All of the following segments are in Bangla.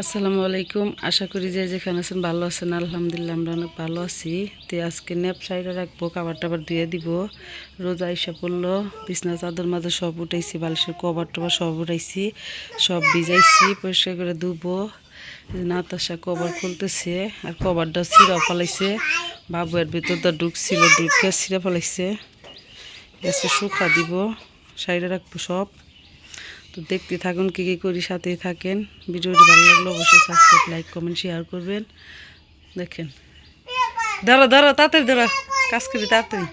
আসসালামু আলাইকুম। আশা করি যে যেখানে আছেন ভালো আছেন। আলহামদুলিল্লাহ আমরা অনেক ভালো আছি। তো আজকে নেপ সাইডে রাখব খাবার টাবার ধুয়ে দিব। রোজা এসে পড়ল, বিছনা, চাদর মাদর সব উঠাইছি, বালিশের কভার টবার সব উঠাইছি, সব ভিজাইছি, পরিষ্কার করে ধুবো। নাতাশা কভার খুলতেছে, আর কভারটা ছিঁড়া ফেলাইছে। বাবু এর ভিতরটা ঢুকছিল ঢুকে ছিঁড়ে ফেলাইছে। গ্যাসে শুকা দিব, সাইডে রাখব সব। তো দেখতে থাকুন, কী কী করি সাথেই থাকেন। ভিডিওটি ভালো লাগলে অবশ্যই সাবস্ক্রাইব লাইক কমেন্ট শেয়ার করবেন। দেখেন। ধরো ধরো তাড়াতাড়ি ধরো কাজ করি, তাড়াতাড়ি।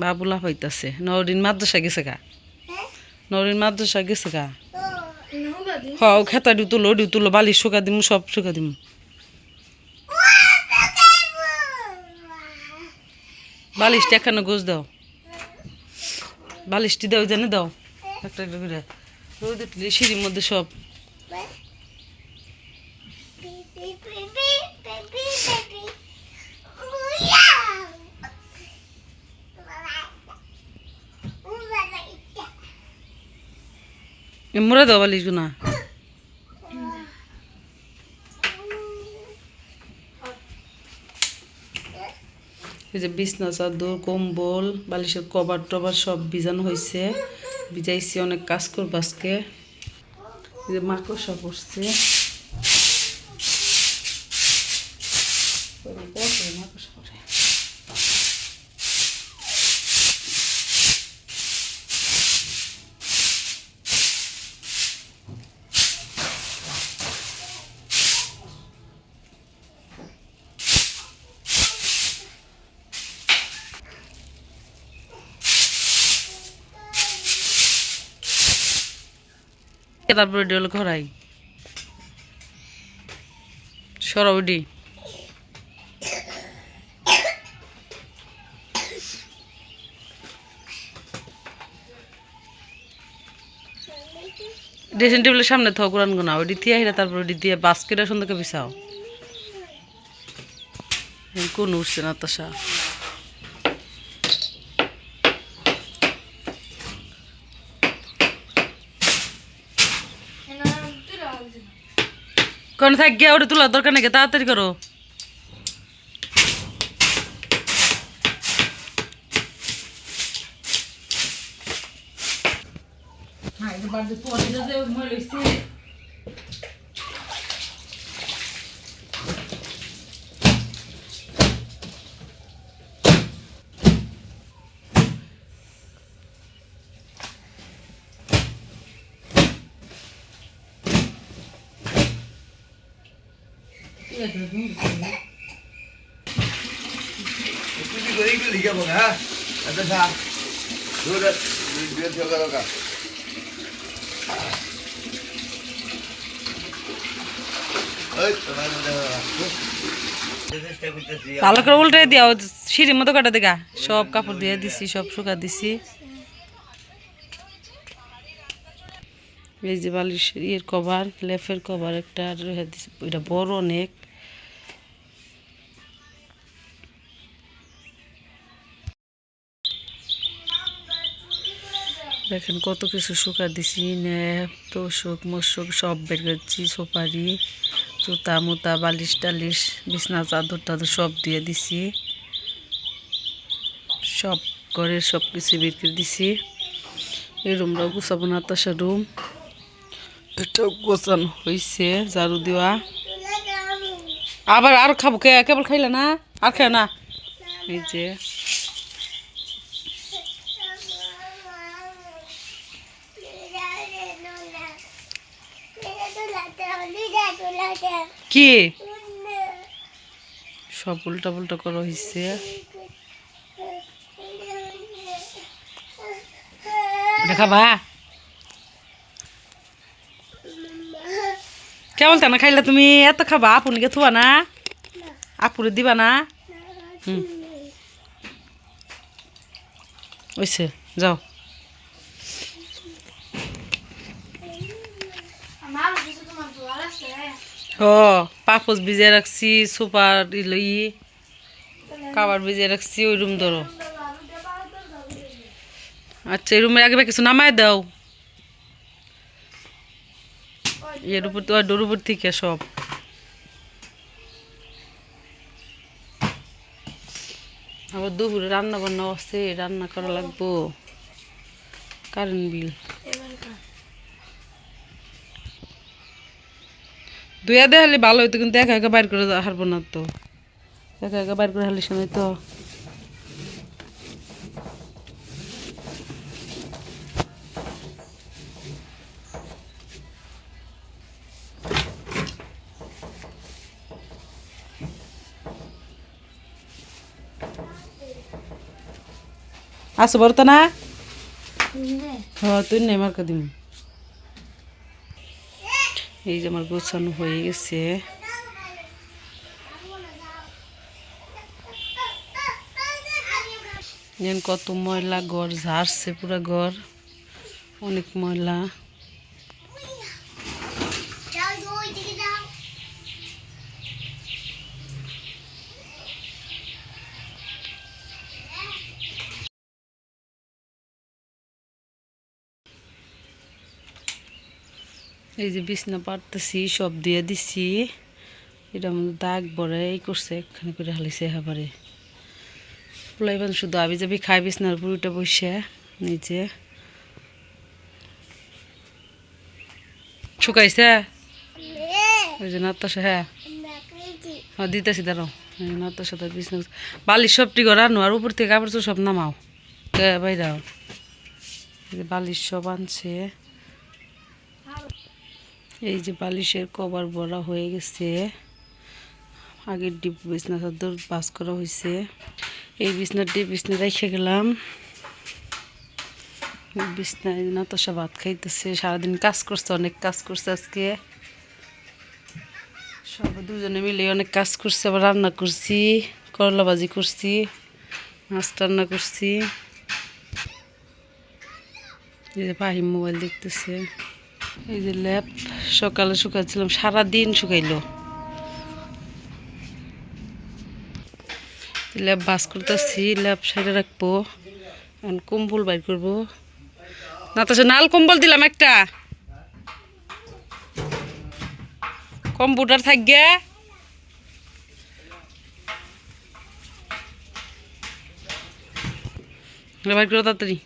বাবুলা হইতাছে। নরিন মাদ্রাসা গেছে গা। নরিন মাদ্রাসা গেছে গা। হও খেতা দিও তুলো দিও তুলো বালি শুকা দিমু, সব শুকা দিমু। বালিশটা এখানে গোছ দাও। বালিশটি দাও জানে দাও। একটা একটা করে। রোদ উঠলে সিঁড়ির মধ্যে সব। মোরা দাও বালিশ গুনা এই যে বিছনা, চাদর, কম্বল, বালিশের কভার টভার সব ভিজানো হয়েছে ভিজাইছি, অনেক কাজ করব আজকে। এই যে মাকড়সা পড়ে তারপরে ডেল করাই সরাউডি ড্রেসিং টেবিলের সামনে থাও কোরআন গোনা ওইটি দিয়ে আহিরা তারপর ওইটি দিয়ে বাস্কেটের সুন্দরকে বিছাও। কোন উঠছে না, তাসা। কোন থাক, গিয়া ওটা তোলার দরকার নাকি তাড়াতাড়ি করো। হ্যাঁ এবার তো আছে যে যাবে মরে ভালো করে উল্টে দিয়া সিঁড়ির মতো কাটা দেখা সব কাপড় দিয়ে দিছি, সব শুকা দিছি। এই যে বালিশ ইয়ের কভার, লেফের কভার একটা বড় অনেক। দেখেন কত কিছু শুকা দিছি ন্যাপ তোষক মশক সব বের করছি সুপারি, জুতা, মুতা, বালিশ টালিশ, বিছনা, চাদর টাদর সব দিয়ে দিছি। সব ঘরের সব কিছু বের করে দিছি। এই রুমটাও গুছাবো না তাসা রুম। এটাও গোছানো হয়েছে ঝাড়ু দেওয়া। আবার আর খাব কে? কেবল খাইলে না? আর খাও না? এই যে। কি? সব উল্টা পুল্টা করা হয়েছে দেখাবা কেমন তা না খাইলে তুমি? এত খাবা, আপুনিকে থুয়া না? আপুরে দিবা না? হুম। ওইছে যাও। ও পাপস ভিজে রাখছি, সুপার লই কাবার ভিজে রাখছি, ওই রুম ধরো। আচ্ছা এই রুমের আগে কিছু নামায় দাও। এর উপর তো ডোর উপর থেকে সব। আবার দুপুরে রান্না বান্না আছে, রান্না করা লাগবো। Current bill. দুয়া দেখালে ভালো হইতো কিন্তু একা একা বাইর করে হারবো না তো। একা একা বাইর করে হারলে সময় তো। আসো বলতো না? হ্যাঁ তুই নেই মার্কা দিম। এই যে আমার গোছানো হয়ে গেছে। কত ময়লা ঘর ঝাড়ছে পুরা ঘর। অনেক ময়লা। এই যে বিছনা পারতেছি সব দিয়ে দিছি। এটা আমাদের দাগ বড় এই করছে এখানে করে হালিছে হাবারে পোলাইবান শুধু আবি যাবি খাই বিছনার পুরোটা বসে, নিচে। শুকাইছে? ওই যে নাতাসা হ্যাঁ। হ্যাঁ দিতেছি, দাঁড়াও। এই যে নাতাসা তার বিছনা বালিশ সবটি গড়ানো আর উপর থেকে কাপড় সব নামাও। বাইরাও? বালিশ সব আনছে। এই যে বালিশের কভার ভরা হয়ে গেছে। আগের ডিপ বিছনা চাদর বাস করা হয়েছে এই বিছনার ডিপ বিছনা রেখে গেলাম। বিছনায় নাতাসা ভাত খাইতেছে। সারাদিন কাজ করছে, অনেক কাজ করছে আজকে। সব দুজনে মিলে অনেক কাজ করছে, আবার রান্না করছি, করলা ভাজি করছি, মাছ রান্না করছি। যে পাহিম মোবাইল দেখতেছে। এই যে ল্যাপ সকালে শুকাচ্ছিলাম সারা দিন শুকাইলো। ল্যাপ বাস করতেছি ল্যাপ সাইডে রাখব, এখন কম্বল বাইর করব। না তো নাল কম্বল দিলাম একটা। কম্পিউটার থাকবে বাইর করো তাড়াতাড়ি।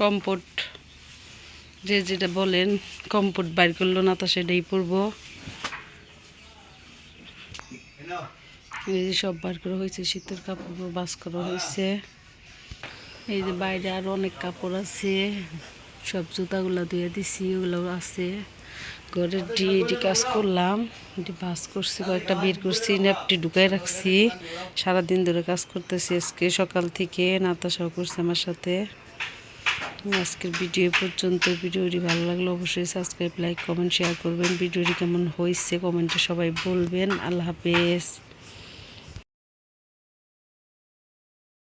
কম্পোট, যে যেটা বলেন, কম্পোট বাইর করল না তো সেটাই পরবো। এই যে সব বার করা হয়েছে, শীতের কাপড় বাস করা হয়েছে। এই যে বাইরে আরও অনেক কাপড় আছে, সব জুতাগুলো ধুয়ে দিছি ওগুলো আছে। ঘরের ডি ডি কাজ করলাম, এটি বাস করছি, কয়েকটা বের করছি, ন্যাপটি ঢুকাই রাখছি। সারাদিন ধরে কাজ করতেছি আজকে সকাল থেকে, নাতাশাও করছে আমার সাথে। আজকের ভিডিও পর্যন্ত। ভিডিওটি ভালো লাগলে অবশ্যই সাবস্ক্রাইব লাইক কমেন্ট শেয়ার করবেন। ভিডিওটি কেমন হয়েছে কমেন্টে সবাই বলবেন। আল্লাহ হাফেজ।